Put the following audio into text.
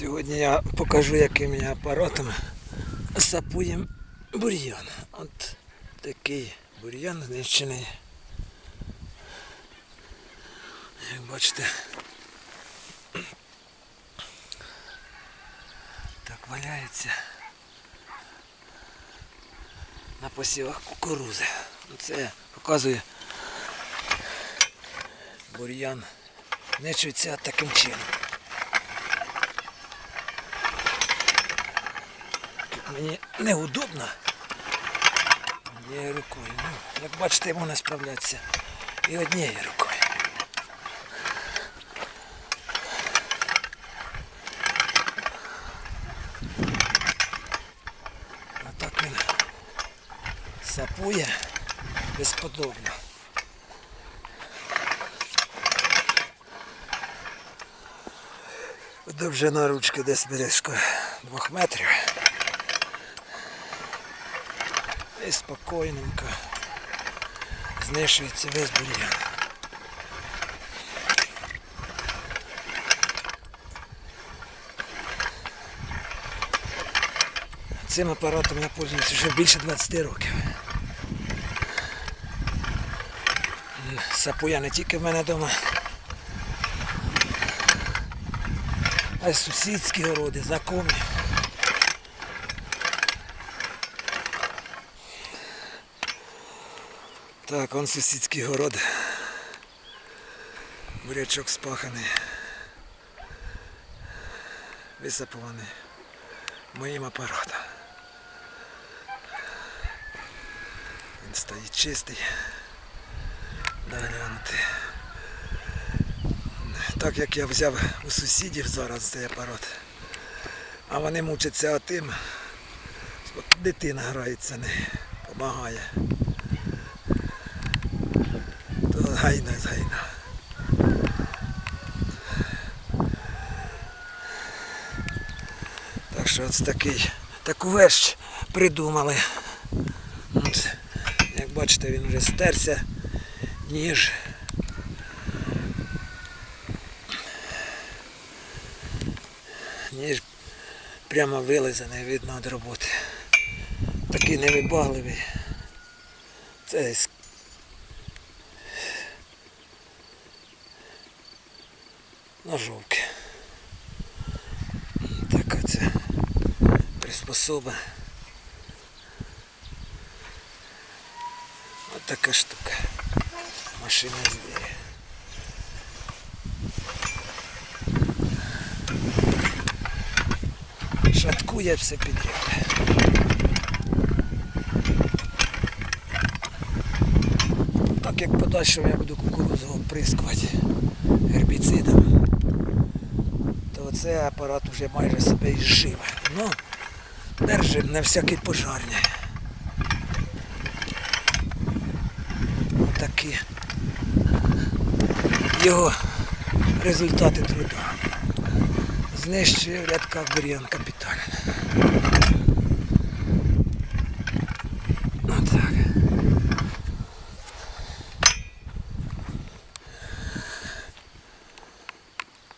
Сьогодні я покажу, яким я апаратом сапуємо бур'ян. От такий бур'ян знищений. Як бачите, так валяється на посівах кукурузи. Це показує бур'ян знищується таким чином. Мені неудобно однією рукою. Ну, як бачите, можна справлятися і однією рукою. А так він сапує безподобно. Довжина ручки десь близько двох метрів. І спокійненько знищується весь бур'ян. Цим апаратом я пользуюся вже більше 20 років. Сапуя не тільки в мене вдома, а й сусідські городи, знайомі. Так, он сусідський город. Бурячок спаханий. Висапуваний моїм апаратом. Він стоїть чистий. Доглянути. Так як я взяв у сусідів зараз цей апарат, а вони мучаться тим, от дитина грається, не допомагає. То гайно, гайно. Так що ось такий, таку вещь придумали. От, як бачите, він вже стерся, ніж. Ніж прямо вилизаний, видно від роботи. Такий невибагливий. Це ножовки. Така це приспособа. Ось така штука. Машина звіря. Шаткує все підряд. Так як подальше я буду кукурудзу оприскувати гербіцидом, то цей апарат вже майже себе і Ну, держим на всякий пожарний. Отакі його результати труда. Знищує рядка бур'ян капітально.